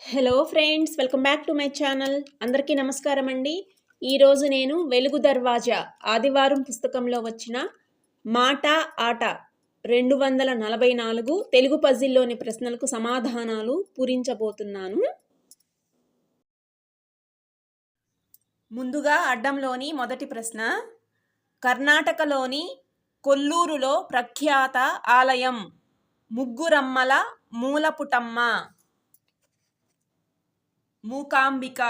Hello friends welcome back to my channel అందరికీ నమస్కారం అండి. ఈరోజు నేను వెలుగు దర్వాజా ఆదివారం పుస్తకంలో వచ్చిన మాట ఆట రెండు వందల నలభై నాలుగు తెలుగు పజిల్లోని ప్రశ్నలకు సమాధానాలు పూరించబోతున్నాను. ముందుగా అడ్డంలోని మొదటి ప్రశ్న కర్ణాటకలోని కొల్లూరులో ప్రఖ్యాత ఆలయం ముగ్గురమ్మల మూలపుటమ్మ. మూకాంబిక.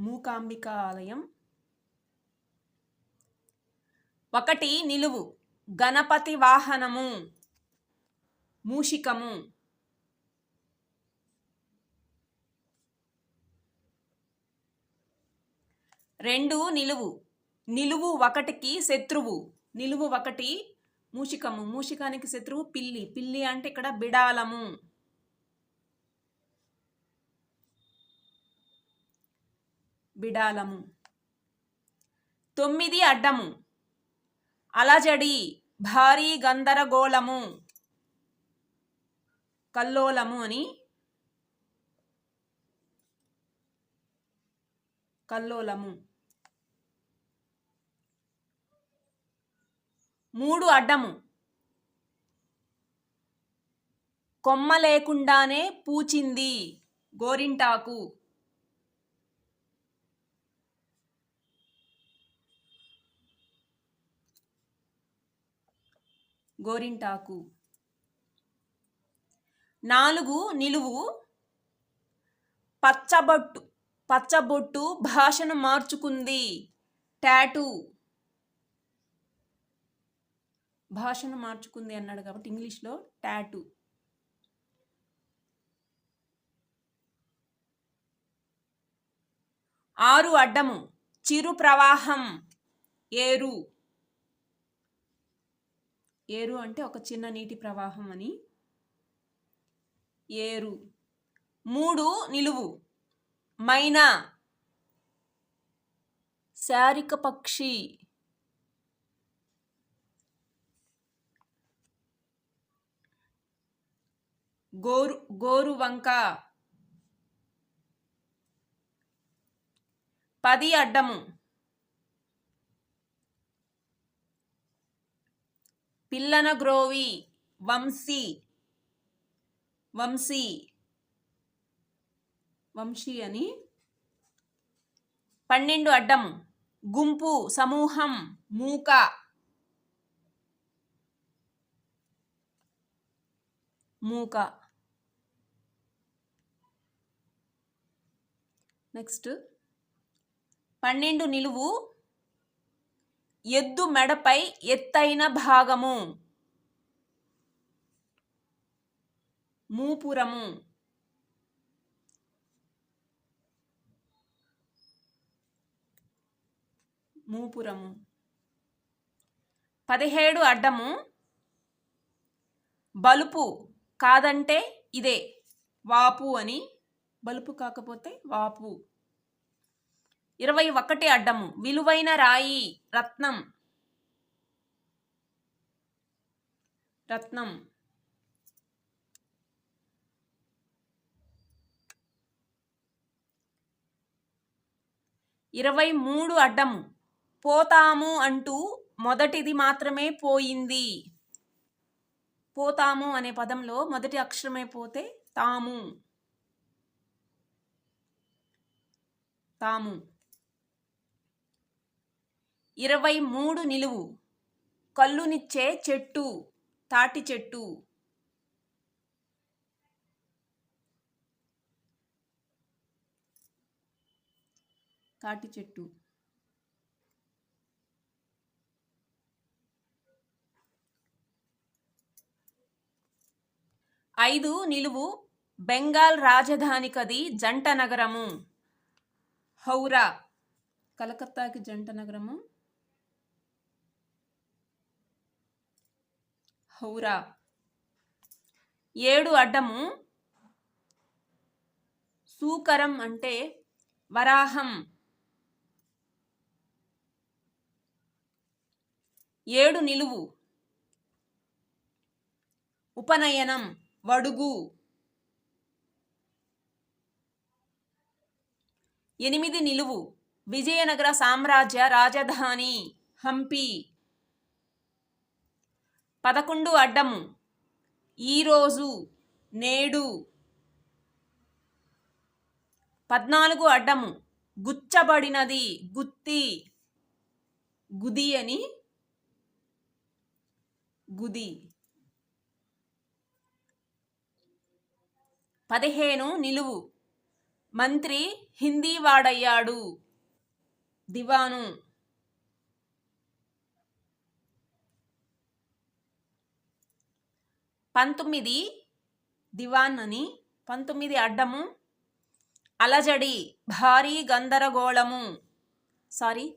మూకాంబిక ఆలయం ఒకటి నిలువు. గణపతి వాహనము. మూషికము. రెండు నిలువు. నిలువు ఒకటికి శత్రువు. నిలువు ఒకటి మూషికము. మూషికానికి శత్రువు పిల్లి. పిల్లి అంటే ఇక్కడ బిడాలము. బిడాలము. తొమ్మిది అడ్డము. అలజడి భారీ గందరగోళము. కల్లోలము అని కల్లోలము. మూడు అడ్డము. కొమ్మ లేకుండానే పూచింది గోరింటాకు. గోరింటాకు. నాలుగు నిలువు. పచ్చబొట్టు పచ్చబొట్టు భాషను మార్చుకుంది. టాటూ. భాషను మార్చుకుంది అన్నాడు కాబట్టి ఇంగ్లీష్లో టాటూ. ఆరు అడ్డము చిరు ప్రవాహం ఏరు. ఏరు అంటే ఒక చిన్న నీటి ప్రవాహం అని. ఏరు. మూడు నిలువు మైనా. శారిక పక్షి గోరు గోరువంక. పది అడ్డము. పిల్లన గ్రోవి వంశీ వంశీ వంశీ అని. పన్నెండు అడ్డము. గుంపు సమూహం మూక. మూక. నెక్స్ట్. పన్నెండు నిలువు. ఎద్దు మెడపై ఎత్తైన భాగము. మూపురము. మూపురము. పదిహేడు అడ్డము. బలుపు కాదంటే ఇదే. వాపు అని బలుపు కాకపోతే వాపు. ఇరవై ఒకటి అడ్డము. విలువైన రాయి రత్నం. రత్నం. ఇరవై మూడు అడ్డము. పోతాము అంటూ మొదటిది మాత్రమే పోయింది. పోతాము అనే పదంలో మొదటి అక్షరమే పోతే తాము. చేస్తాము ఇరవై మూడు నిలువు. కళ్ళునిచ్చే చెట్టు తాటి చెట్టు. తాటి చెట్టు. ఐదు నిలువు బెంగాల్ రాజధాని కది జంట నగరము. హౌరా కలకత్తాకి జంట నగరము. హౌరా ఏడు అడ్డము. సూకరం అంటే వరాహం. ఏడు నిలువు. ఉపనయనం వడుగు. ఎనిమిది నిలువు. విజయనగర సామ్రాజ్య రాజధాని హంపి. పదకొండు అడ్డము. ఈరోజు నేడు పద్నాలుగు అడ్డము. గుచ్చబడినది గుత్తి గుది అని గుది. పదిహేను నిలువు. మంత్రి హిందీ వాడయ్యాడు దివాను. పంతొమ్మిది దివాన్ అని పంతొమ్మిది అడ్డము. అలజడి భారీ గందరగోళము. సారీ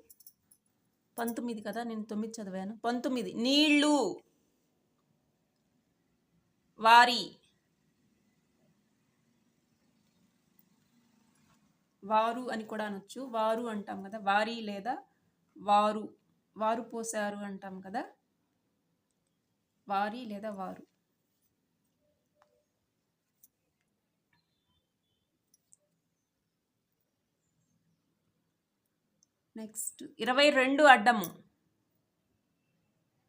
పంతొమ్మిది కదా నేను తొమ్మిది చదివాను. పంతొమ్మిది నీళ్ళు. వారి వారు అని కూడా అనొచ్చు. వారు అంటాం కదా వారి లేదా వారు వారు పోసారు అంటాం కదా. వారి లేదా వారు. నెక్స్ట్ ఇరవై రెండు అడ్డము.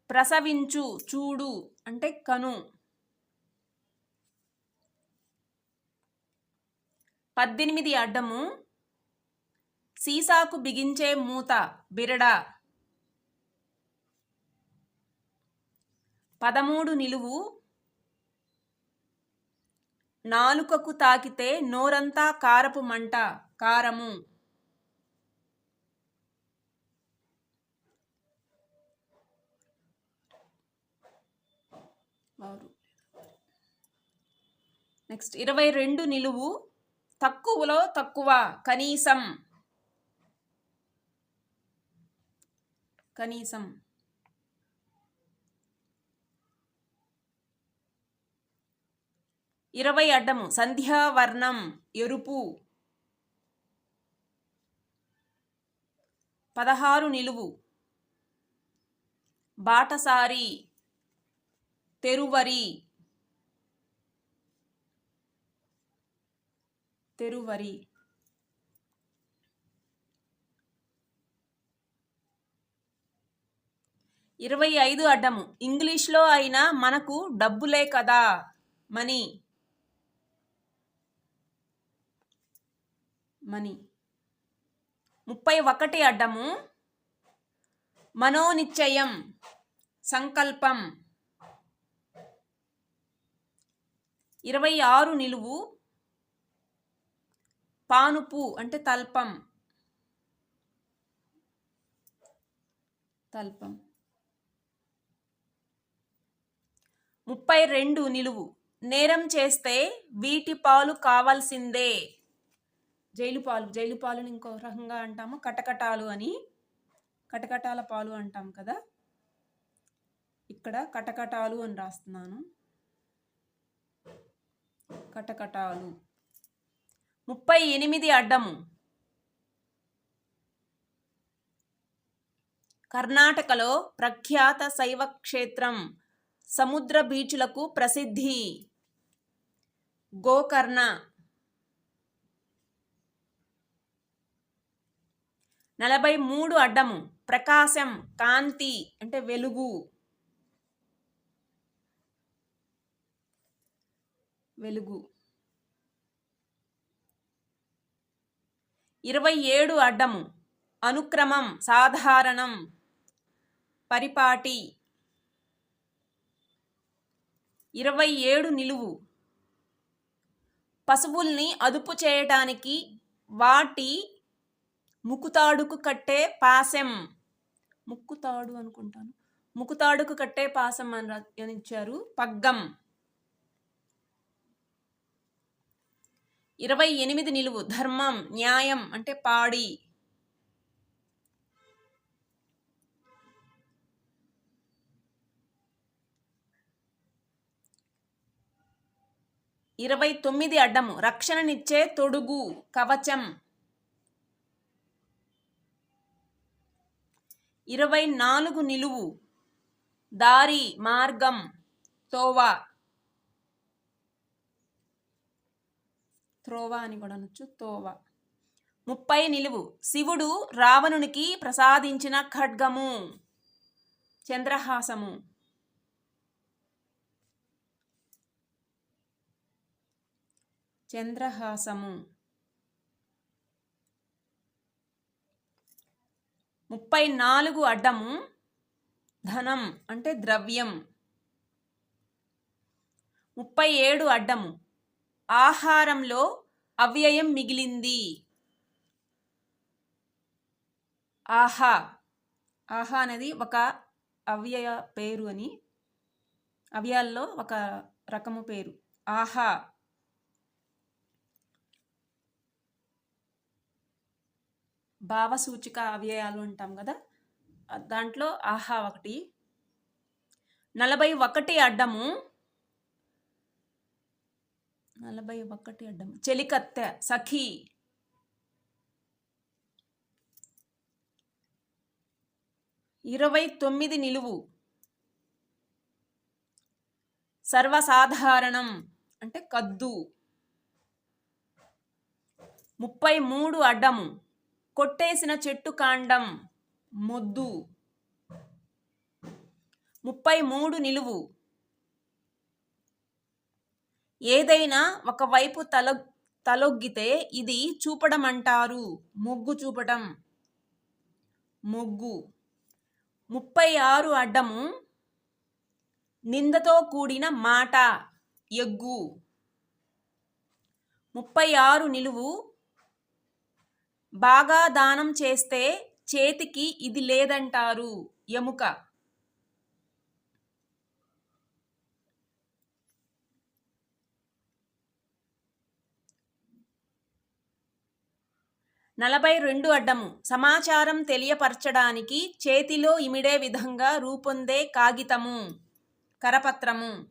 ప్రసవించు చూడు అంటే కను. పద్దెనిమిది అడ్డము. సీసాకు బిగించే మూత బిరడ. పదమూడు నిలువు. నాలుకకు తాకితే నోరంతా కారపు మంట కారము. నెక్స్ట్ ఇరవై రెండు నిలువు. తక్కువలో తక్కువ కనీసం. కనీసం. ఇరవై అడ్డము. సంధ్యావర్ణం ఎరుపు. పదహారు నిలువు. బాటసారి తెరువరి. తెరువరి. ఇరవై ఐదు అడ్డము. ఇంగ్లీష్లో అయినా మనకు డబ్బులే కదా మనీ. మనీ. ముప్పై ఒకటి అడ్డము. మనోనిశ్చయం. సంకల్పం. ఇరవై ఆరు నిలువు. పానుపు అంటే తల్పం. తల్పం. ముప్పై రెండు నిలువు. నేరం చేస్తే వీటి పాలు కావాల్సిందే. జైలు పాలు జైలు పాలుని ఇంకో రకంగా అంటాము కటకటాలు అని. కటకటాల పాలు అంటాం కదా. ఇక్కడ కటకటాలు అని రాస్తున్నాను. కటకటాలు. ముప్పై ఎనిమిది అడ్డము. కర్ణాటకలో ప్రఖ్యాత శైవ క్షేత్రం సముద్ర బీచ్లకు ప్రసిద్ధి. గోకర్ణ. నలభై మూడు అడ్డము. ప్రకాశం కాంతి అంటే వెలుగు. వెలుగు. ఇరవై ఏడు అడ్డము. అనుక్రమం సాధారణం. పరిపాటి. ఇరవై ఏడు నిలువు. పశువుల్ని అదుపు చేయటానికి వాటి ముకుతాడుకు కట్టే పాసెం ముక్కుతాడు అనుకుంటాను. ముకుతాడుకు కట్టే పాసం అని ఇచ్చారు. పగ్గం. ఇరవై ఎనిమిది నిలువు. ధర్మం న్యాయం అంటే పాడి. ఇరవై తొమ్మిది అడ్డము రక్షణనిచ్చే తొడుగు కవచం. ఇరవై నాలుగు నిలువు దారి మార్గం తోవా త్రోవా అని కూడా అనొచ్చు తోవా. ముప్పై నిలువు శివుడు రావణునికి ప్రసాదించిన ఖడ్గము చంద్రహాసము. చంద్రహాసము. ముప్పై నాలుగు అడ్డము ధనం అంటే ద్రవ్యం. ముప్పై ఏడు అడ్డము ఆహారంలో అవ్యయం మిగిలింది. ఆహా ఆహా అనేది ఒక అవ్యయ పేరు అని అవ్యాల్లో ఒక రకము పేరు. ఆహా భావసూచిక అవ్యయాలు అంటాం కదా దాంట్లో ఆహా ఒకటి నలభై ఒకటి అడ్డము నలభై ఒకటి అడ్డము చెలికత్తె సఖీ. ఇరవై తొమ్మిది నిలువు. సర్వసాధారణం అంటే కద్దు. ముప్పై మూడు అడ్డము. కొట్టేసిన చెట్టు కాండం మొద్దు. ముప్పై మూడు నిలువు. ఏదైనా ఒకవైపు తల తలొగ్గితే ఇది చూపడం అంటారు మొగ్గు చూపడం మొగ్గు. ముప్పై ఆరు అడ్డము నిందతో కూడిన మాట. ఎగ్గు. ముప్పై ఆరు నిలువు బాగా దానం చేస్తే చేతికి ఇది లేదంటారు. ఎముక నలభై రెండు అడ్డము. సమాచారం తెలియపరచడానికి చేతిలో ఇమిడే విధంగా రూపొందే కాగితము. కరపత్రము.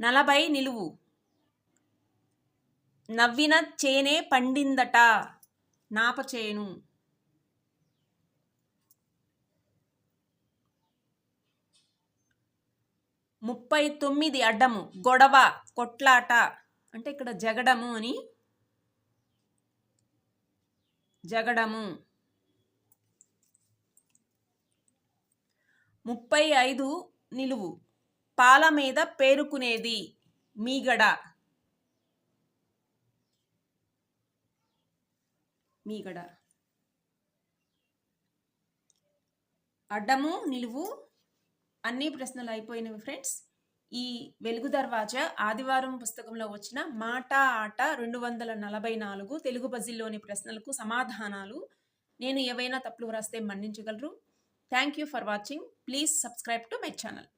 నలభై నిలువు. నవ్విన చేనే పండిందట. నాపచేను. ముప్పై తొమ్మిది అడ్డము గొడవ కొట్లాట అంటే ఇక్కడ జగడము అని జగడము. ముప్పై ఐదు నిలువు పాల మీద పేరుకునేది మీగడ. మీగడ. అడ్డము నిలువు అన్ని ప్రశ్నలు అయిపోయినవి ఫ్రెండ్స్. ఈ వెలుగు దర్వాజా ఆదివారం పుస్తకంలో వచ్చిన మాట ఆట రెండు వందల నలభై నాలుగు తెలుగు బజిల్లోని ప్రశ్నలకు సమాధానాలు నేను ఏవైనా తప్పులు వ్రాస్తే మన్నించగలరు. Thank you for watching please subscribe to my channel